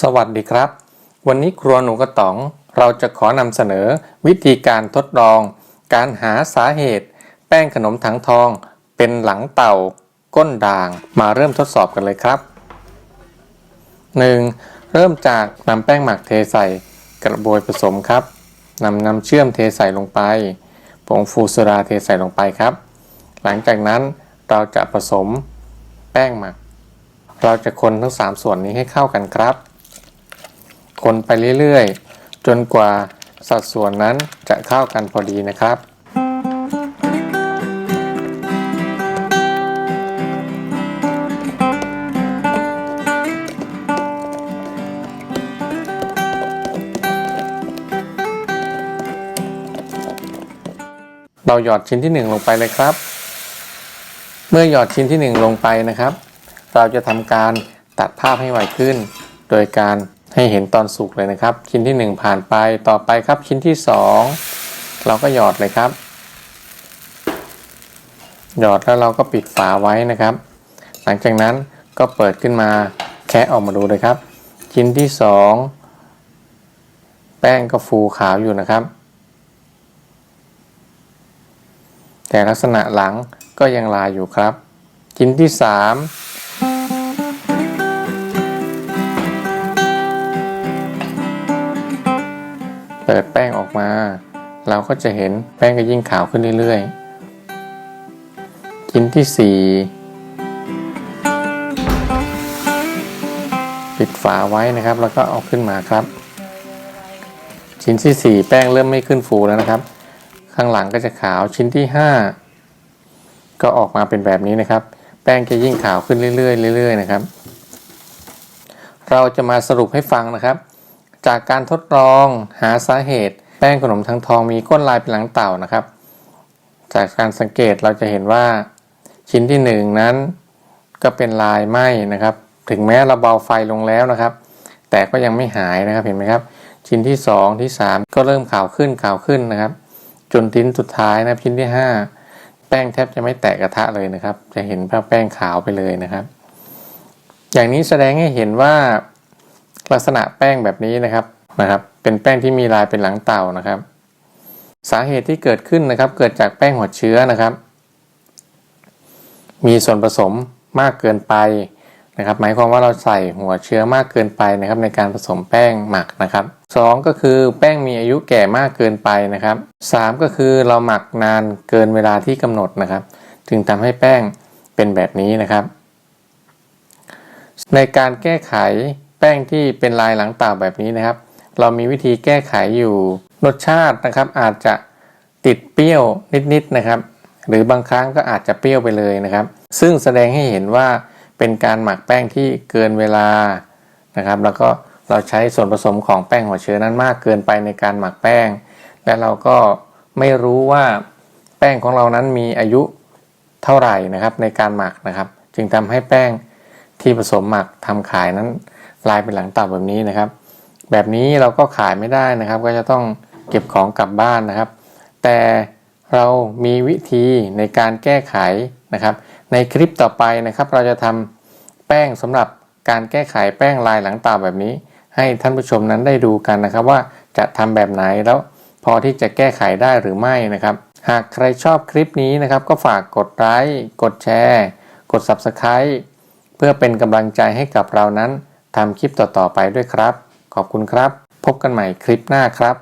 สวัสดีครับ วันนี้ครัวหนูกระต๋อง เราจะขอนำเสนอวิธีการทดลอง การหาสาเหตุ แป้งขนมถังทอง เป็นหลังเต่า ก้นด่าง มาเริ่มทดสอบกันเลยครับ 1. เริ่มจากนำแป้งหมักเทใส่กระบวยผสมครับนำน้ำเชื่อมเทใส่ลงไป ผงฟูโซดาเทใส่ลงไปครับ หลังจากนั้นเราจะผสมแป้งหมัก เราจะคนทั้ง 3 ส่วนนี้ให้เข้ากันครับ คนไปเรื่อยๆ จนกว่าสัดส่วนนั้นจะเข้ากันพอดีนะครับเราหยอดชิ้นที่ 1 ลงไปเลยครับ เมื่อหยอดชิ้นที่ 1 ลงไปนะครับ เราจะทำการตัดภาพให้ไวขึ้น โดยการ ให้เห็นตอนสุกเลยนะครับ ชิ้นที่ 1 ผ่านไปต่อไปครับชิ้นที่ 2 เราก็หยอดเลยครับ หยอดแล้วเราก็ปิดฝาไว้นะครับ หลังจากนั้นก็เปิดขึ้นมาแคะออกมาดูเลยครับ ชิ้นที่ 2 แป้งก็ฟูขาวอยู่นะครับ แต่ลักษณะหลังก็ยังลายอยู่ครับ ชิ้นที่ 3 ปิดแป้งออกมา เราก็จะเห็นแป้งก็ยิ่งขาวขึ้นเรื่อยๆชิ้นที่ 4 ปิดฝาไว้นะครับ แล้วก็เอาขึ้นมาครับ ชิ้นที่ 4 แป้งเริ่มไม่ขึ้นฟูแล้วนะครับ ข้างหลังก็จะขาวชิ้นที่ 5 ก็ออกมาเป็นแบบนี้นะครับ แป้งจะยิ่งขาวขึ้นเรื่อยๆเรื่อยๆนะครับ เราจะมาสรุปให้ฟังนะครับ จากการทดลองหาสาเหตุ แป้งขนมทั้งทองมีก้นลายเป็นหลังเต่านะครับ จากการสังเกตเราจะเห็นว่าชิ้นที่ 1 นั้น ก็เป็นลายไหมนะครับ ถึงแม้เราเบาไฟลงแล้วนะครับ แต่ก็ยังไม่หายนะครับเห็นไหมครับ ชิ้นที่ 2 ที่ 3 ก็เริ่มขาวขึ้นขาวขึ้นนะครับ จนทิ้นสุดท้ายนะชิ้นที่ 5 แป้งแทบจะไม่แตกกระทะเลยนะครับ จะเห็นแป้งขาวไปเลยนะครับ อย่างนี้แสดงให้เห็นว่า ลักษณะแป้งแบบนี้นะครับนะครับ เป็นแป้งที่มีลายเป็นหลังเต่านะครับ สาเหตุที่เกิดขึ้นนะครับ เกิดจากแป้งหัวเชื้อนะครับ มีส่วนผสมมากเกินไปนะครับ หมายความว่าเราใส่หัวเชื้อมากเกินไปนะครับ ในการผสมแป้งหมักนะครับสองก็คือแป้งมีอายุแก่มากเกินไปนะครับสามก็คือเราหมักนานเกินเวลาที่กำหนดนะครับ จึงทำให้แป้งเป็นแบบนี้นะครับ ในการแก้ไข แป้งที่เป็นลายหลังเต่าแบบนี้นะครับ เรามีวิธีแก้ไขอยู่รสชาตินะครับ อาจจะติดเปรี้ยวนิดๆนะครับ หรือบางครั้งก็อาจจะเปรี้ยวไปเลยนะครับ ซึ่งแสดงให้เห็นว่าเป็นการหมักแป้งที่เกินเวลานะครับ แล้วก็เราใช้ส่วนผสมของแป้งหัวเชื้อนั้นมากเกินไปในการหมักแป้ง และเราก็ไม่รู้ว่าแป้งของเรานั้นมีอายุเท่าไหร่นะครับในการหมักนะครับ จึงทำให้แป้งที่ผสมหมักทำขายนั้น ลายเป็นหลังเต่าแบบนี้นะครับ แบบนี้เราก็ขายไม่ได้นะครับ ก็จะต้องเก็บของกลับบ้านนะครับ แต่เรามีวิธีในการแก้ไขนะครับ ในคลิปต่อไปนะครับ เราจะทำแป้งสำหรับการแก้ไขแป้งลายหลังเต่าแบบนี้ ให้ท่านผู้ชมนั้นได้ดูกันนะครับ ว่าจะทำแบบไหนแล้วพอที่จะแก้ไขได้หรือไม่นะครับ หากใครชอบคลิปนี้นะครับ ก็ฝากกดไลค์กดแชร์ กด Subscribe เพื่อเป็นกำลังใจให้กับเรานั้น ทำคลิปต่อๆไปด้วยครับ ขอบคุณครับ พบกันใหม่คลิปหน้าครับ